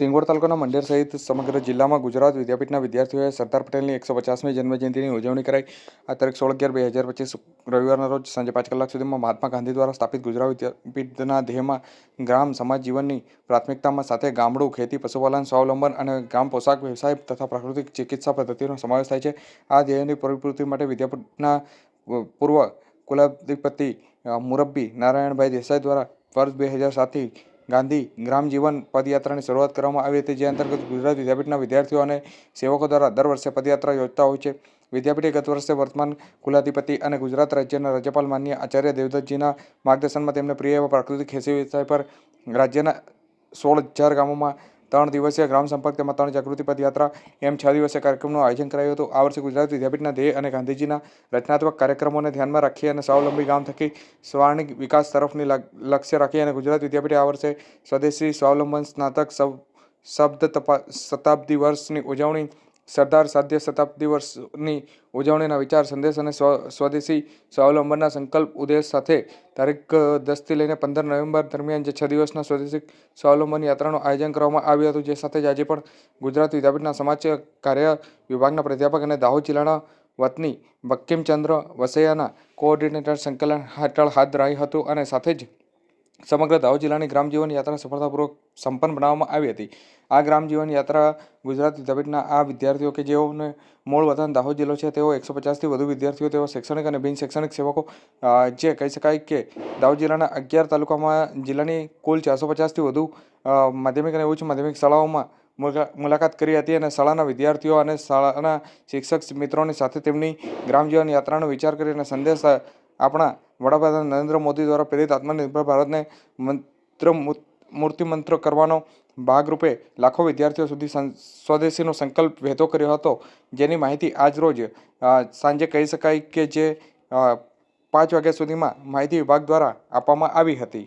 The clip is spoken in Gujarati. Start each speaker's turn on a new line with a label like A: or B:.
A: સિંગવડ તાલુકાના મંડેર સહિત સમગ્ર જિલ્લામાં ગુજરાત વિદ્યાપીઠના વિદ્યાર્થીઓએ સરદાર પટેલની એકસો પચાસમી જન્મજયંતિની ઉજવણી કરાઈ. આ તારીખ સોળ અગિયાર બે હજાર પચીસ રવિવારના રોજ સાંજે પાંચ કલાક સુધીમાં મહાત્મા ગાંધી દ્વારા સ્થાપિત ગુજરાત વિદ્યાપીઠના ધ્યેયમાં ગ્રામ સમાજ જીવનની પ્રાથમિકતામાં સાથે ગામડું, ખેતી, પશુપાલન, સ્વાવલંબન અને ગ્રામ પોશાક વ્યવસાય તથા પ્રાકૃતિક ચિકિત્સા પદ્ધતિનો સમાવેશ થાય છે. આ ધ્યેયની પરિપૂર્તિ માટે વિદ્યાપીઠના પૂર્વ કુલાધિપતિ મુરબ્બી નારાયણભાઈ દેસાઈ દ્વારા વર્ષ બે હજાર સાતથી ગાંધી ગ્રામ જીવન પદયાત્રાની શરૂઆત કરવામાં આવી હતી, જે અંતર્ગત ગુજરાત વિદ્યાપીઠના વિદ્યાર્થીઓ અને સેવકો દ્વારા દર વર્ષે પદયાત્રા યોજતા હોય છે. વિદ્યાપીઠે ગત વર્ષે વર્તમાન કુલાધિપતિ અને ગુજરાત રાજ્યના રાજ્યપાલ માન્ય આચાર્ય દેવદત્તજીના માર્ગદર્શનમાં તેમને પ્રિય એવા પ્રાકૃતિક ખેતી વિષય પર રાજ્યના સોળ હજાર ગામોમાં ત્રણ દિવસીય ગ્રામ સંપર્ક તેમજ ત્રણ જાગૃતિ પદયાત્રા એમ છ દિવસીય કાર્યક્રમનું આયોજન કરાયું હતું. આ વર્ષે ગુજરાત વિદ્યાપીઠના ધ્યેય અને ગાંધીજીના રચનાત્મક કાર્યક્રમોને ધ્યાનમાં રાખી અને સ્વાવલંબી ગામ થકી સ્વાર્ણિક વિકાસ તરફની લક્ષ્ય રાખી અને ગુજરાત વિદ્યાપીઠે આ વર્ષે સ્વદેશી સ્વાવલંબન સ્નાતક સબ, શબ્દ તપા, શતાબ્દી વર્ષની ઉજવણી સરદાર સાધ્ય શતાબ્દી વર્ષની ઉજવણીના વિચાર, સંદેશ અને સ્વ, સ્વદેશી સ્વાવલંબનના સંકલ્પ ઉદ્દેશ સાથે તારીખ દસથી લઈને પંદર નવેમ્બર દરમિયાન જે છ દિવસના સ્વદેશી સ્વાવલંબન યાત્રાનું આયોજન કરવામાં આવ્યું હતું, જે સાથે જ આજે પણ ગુજરાત વિદ્યાપીઠના સમાજ કાર્ય વિભાગના પ્રાધ્યાપક અને દાહોદ જિલ્લાના વતની બંકિમચંદ્ર વસૈયાના કોઓર્ડિનેટર સંકલન હેઠળ હાથ ધરાયું હતું અને સાથે જ સમગ્ર દાહોદ જિલ્લાની ગ્રામ જીવન યાત્રા સફળતાપૂર્વક સંપન્ન બનાવવામાં આવી હતી. આ ગ્રામ યાત્રા ગુજરાત વિદ્યાપીઠના આ વિદ્યાર્થીઓ કે જેઓને મૂળ વતન દાહોદ જિલ્લો છે, તેઓ એકસો પચાસથી વધુ વિદ્યાર્થીઓ, તેઓ શૈક્ષણિક અને બિન શૈક્ષણિક સેવકો જે કહી શકાય કે દાહોદ જિલ્લાના અગિયાર તાલુકામાં જિલ્લાની કુલ ચારસો પચાસથી વધુ માધ્યમિક અને ઉચ્ચ માધ્યમિક શાળાઓમાં મુલાકાત કરી હતી અને શાળાના વિદ્યાર્થીઓ અને શાળાના શિક્ષક મિત્રોની સાથે તેમની ગ્રામજીવન યાત્રાનો વિચાર કરી અને સંદેશ આપણા વડાપ્રધાન નરેન્દ્ર મોદી દ્વારા પ્રેરિત આત્મનિર્ભર ભારતને મંત્ર મૂર્તિમંત્ર કરવાનો ભાગરૂપે લાખો વિદ્યાર્થીઓ સુધી સ્વદેશીનો સંકલ્પ વહેતો કર્યો હતો. જેની માહિતી આજ રોજ સાંજે કહી શકાય કે જે પાંચ વાગ્યા સુધીમાં માહિતી વિભાગ દ્વારા આપવામાં આવી હતી.